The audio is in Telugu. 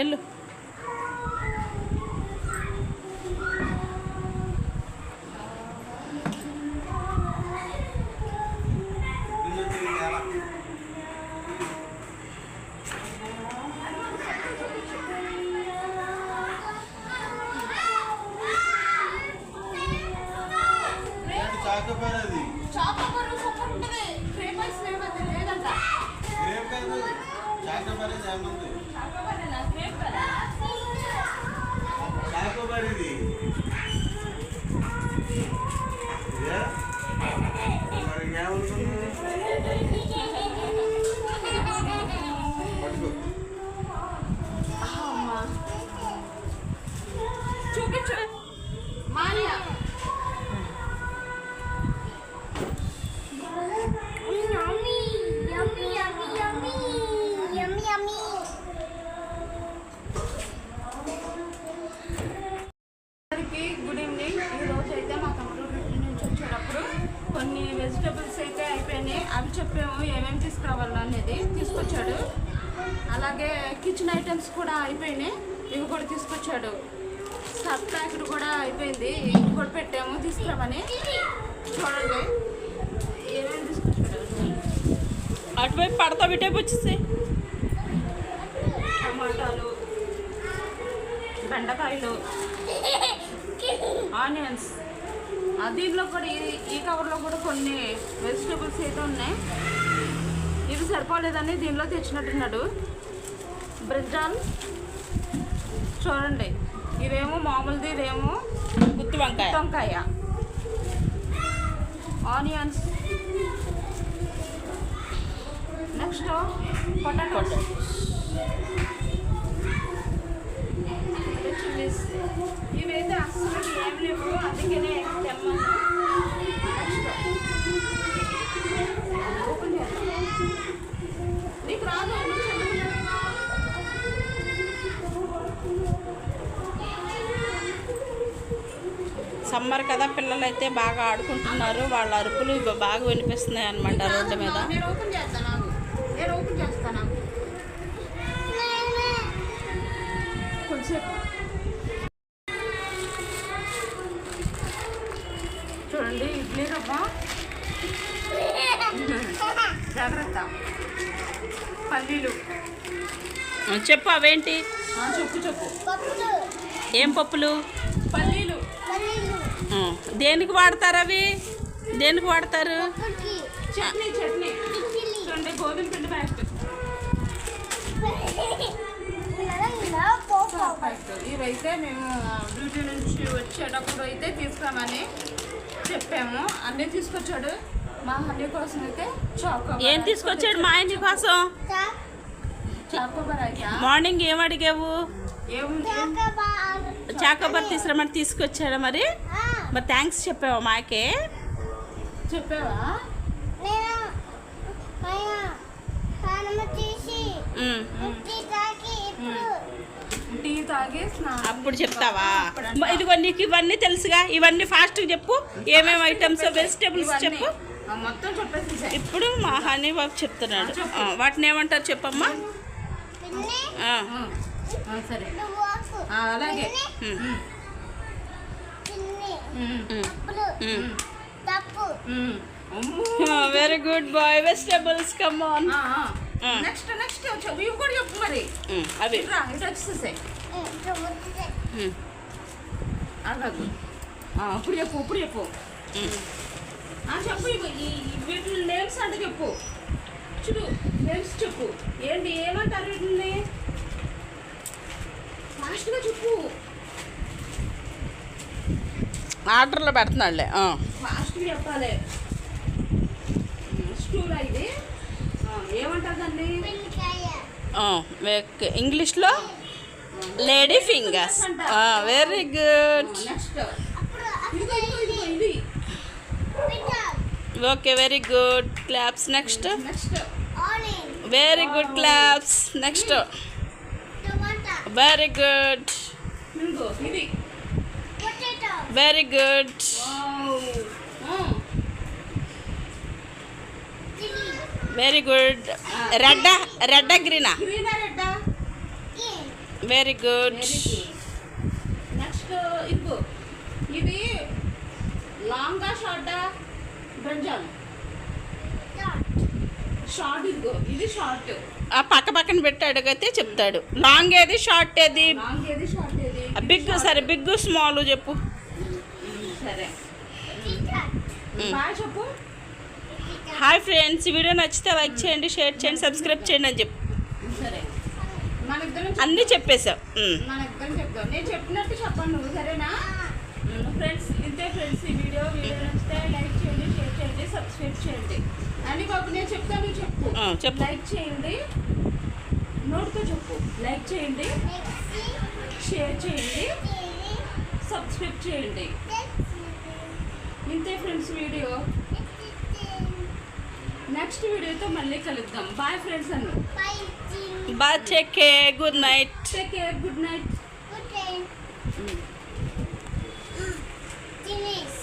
ఎల్లు చాకపోయిన అది చాకోబార్ సూపర్ ఉంటుంది క్రేప్ ఐస్ క్రీమ్ అది లేదంట రేపు కాదు చాకపోయిన ఏమంది చాకోబారేనా వెజిటబుల్స్ అయితే అయిపోయినాయి. అవి చెప్పాము ఏమేమి తీసుకురావాలో అనేది తీసుకొచ్చాడు. అలాగే కిచెన్ ఐటమ్స్ కూడా అయిపోయినాయి. ఇవి కూడా తీసుకొచ్చాడు. సబ్ ప్యాకెట్ కూడా అయిపోయింది. ఇవి కూడా పెట్టాము తీసుకురామని చూడండి. ఏమేమి తీసుకొచ్చాడు? అటువైపు పడతా ఇటేపు వచ్చేసి టమాటాలు బెండకాయలు ఆనియన్స్. దీంట్లో కూడా ఈ ఈ కవర్లో కూడా కొన్ని వెజిటేబుల్స్ అయితే ఉన్నాయి. ఇవి సరిపోలేదని దీనిలో తెచ్చినట్టున్నాడు. బ్రింజాల్ చూడండి ఇదేమో మామూలుది ఇదేమో గుత్తి వంకాయ. వంకాయ. ఆనియన్స్ నెక్స్ట్ పొటాటో చిల్లీస్ ఇవైతే అస్సలు ఏం లేవు అందుకనే తెమ్మను నెక్స్ట్ ఓపెన్ చేద్దాం నీకు రాదు నువ్వు చెప్పు. సమ్మర్ కదా పిల్లలు అయితే బాగా ఆడుకుంటున్నారు. వాళ్ళ అరుపులు బాగా వినిపిస్తున్నాయి అనమాట రోడ్డు మీద. చూడండి ఇడ్లీ రవ్వ. జాగ్రత్త. పల్లీలు. చెప్పు అవేంటి? చెప్పు చెప్పు. ఏం పప్పులు? దేనికి వాడతారు అవి? దేనికి వాడతారు? చట్నీ. గోధుమ పిండి ఇవైతే మేము డ్యూటీ నుంచి వచ్చేటప్పుడు అయితే తీసుకురామని చెప్పాము. అన్నీ తీసుకొచ్చాడు. మా హనీ కోసం అయితే చాకో ఏం తీసుకొచ్చాడు మా ఆయన కోసం? చాకోబార్ అయితే మార్నింగ్ ఏం అడిగావు? ఏముంది? చాకోబార్. తీసుకురమ్మని తీసుకొచ్చాడా మరి? మరి థ్యాంక్స్ చెప్పావా మాకే? చెప్పావా? అప్పుడు చెప్తావా? ఇదిగో నీకు ఇవన్నీ తెలుసుగా. ఇవన్నీ ఫాస్ట్గా చెప్పు. ఏమేమి ఐటమ్స్ వెజిటేబుల్స్. చెప్పు. ఆ, మొత్తం చెప్పేసి ఇప్పుడు మా హనీ బాబు చెప్తున్నాడు. వాటిని ఏమంటారు చెప్పమ్మా? సరే. అలాగే. Very good boy vegetables come on. Next next చెప్పు ఇవి కూడా చెప్పు మరి అవి ఇటు వచ్చేసేసాయి అలాగే ఇప్పుడు చెప్పు ఇప్పుడు చెప్పు. చెప్పు వీటి నేమ్స్ అంటే చెప్పు. చూడు నేమ్స్ చెప్పు. ఏంటి ఏమంటారు వీటిని? ఫాస్ట్గా చెప్పు. ఆర్డర్లో పెడుతున్నాడులే చెప్పాలి. స్టూల్ ఇది? ఇంగ్లీష్లో lady fingers. Very good. Okay very good. Claps next. Very good claps. Next. Very good. Very good very good red red గ్రీనా very good next ఇదిగో ఇది లాంగా షార్టా బ్రంజాల్ షార్ట్ ఇదిగో ఇది షార్ట్ ఆ పక్క పక్కన పెట్టి అడిగితే చెప్తాడు. లాంగ్ ఏది షార్ట్ ఏది? బిగ్ సరే బిగ్ స్మాల్ చెప్పు. సరే. చెప్పు. హాయ్ ఫ్రెండ్స్ ఈ వీడియో నచ్చితే లైక్ చేయండి షేర్ చేయండి సబ్స్క్రైబ్ చేయండి అని చెప్పు. సరే. మన ఇద్దరం అన్నీ చెప్పేశావు నేను చెప్పినట్టు చెప్పండి నువ్వు సరేనా? ఫ్రెండ్స్ ఇంతే ఫ్రెండ్స్ ఈ వీడియో వీడియో నచ్చితే లైక్ చేయండి షేర్ చేయండి సబ్స్క్రైబ్ చేయండి. అని బాబు నేను చెప్తాను నువ్వు చెప్పు. ఆ, చెప్పు. లైక్ చేయండి. నోటితో చెప్పు. లైక్ చేయండి. షేర్ చేయండి. సబ్స్క్రైబ్ చేయండి. ఇంతే ఫ్రెండ్స్ వీడియో నెక్స్ట్ వీడియోతో మళ్ళీ కలుద్దాం. Bye friends Annu. Bye. Bye take care good night take care good night Good day. Finish.